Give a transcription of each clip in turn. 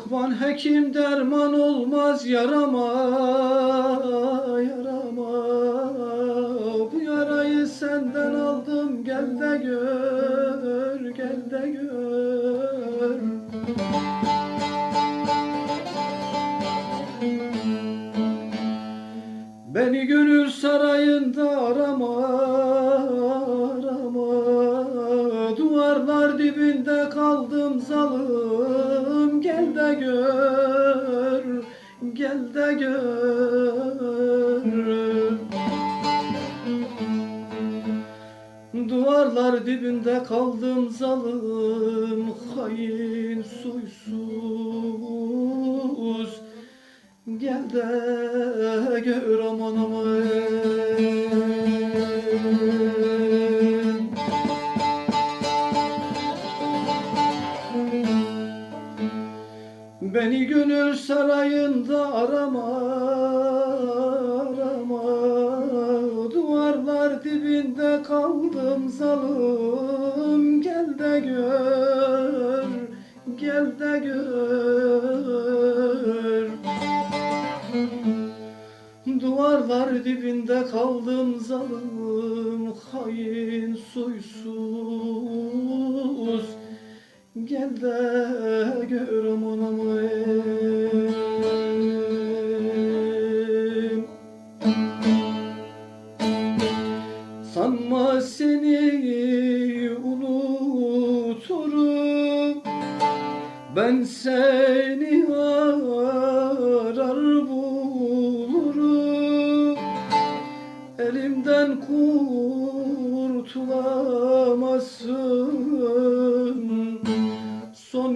Lokman hekim derman olmaz yarama yarama. Bu yarayı senden aldım gel de gör gel de gör. Beni gönül sarayında arama Duvarlar dibinde kaldım zalım. Gel de gör gel de gör Duvarlar dibinde kaldım zalım. Hain suysuz. Gel de gör aman Beni gönül sarayında arama arama. Duvarlar dibinde kaldım zalım. Gel de gör gel de gör. Duvarlar dibinde kaldım zalım. Hain suysuz Gel de gör aman aman. Sanma seni unuturum. Ben seni arar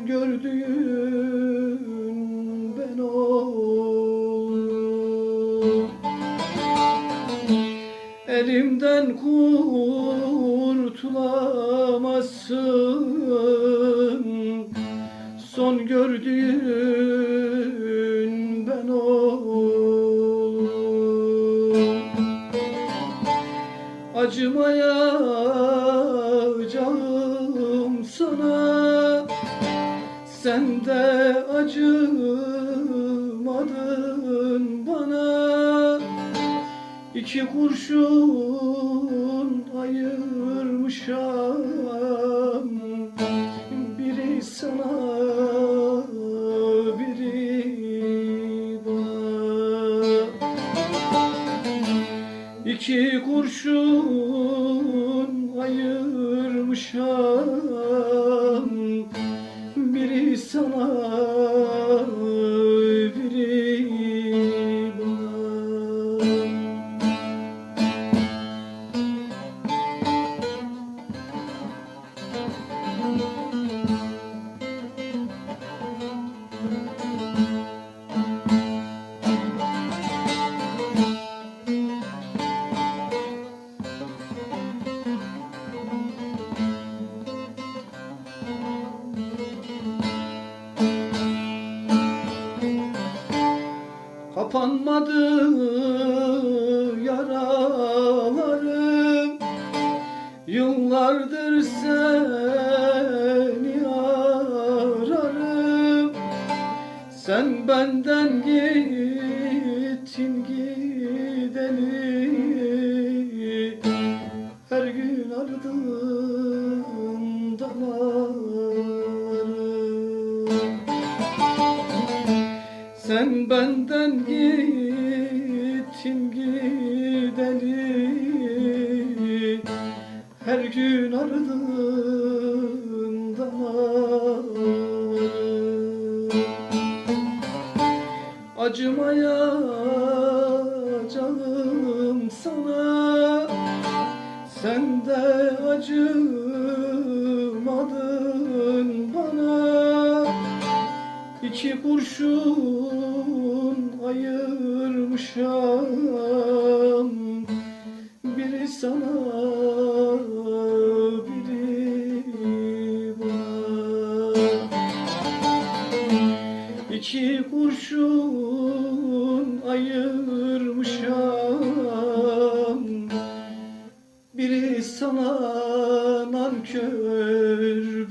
gördüğün ben oldum. Elimden kurtulamazsın. Son gördüğün ben oldum. Acımayacağım Sen de acımadın bana. İki kurşun ayırmışam. Biri sana biri bana. İki kurşun ayırmışam sana Kapanmadı yaralarım. Yıllardır seni ararım. Sen benden gittin gideli Her gün ardından ağlarım sen benden gittin gideli Her gün ardından Acımayacağım sana. Sen de acımadın bana. İki kurşun ayırmışam. Biri sana biri bana. İki kurşun ayırmışam. Biri sana nankör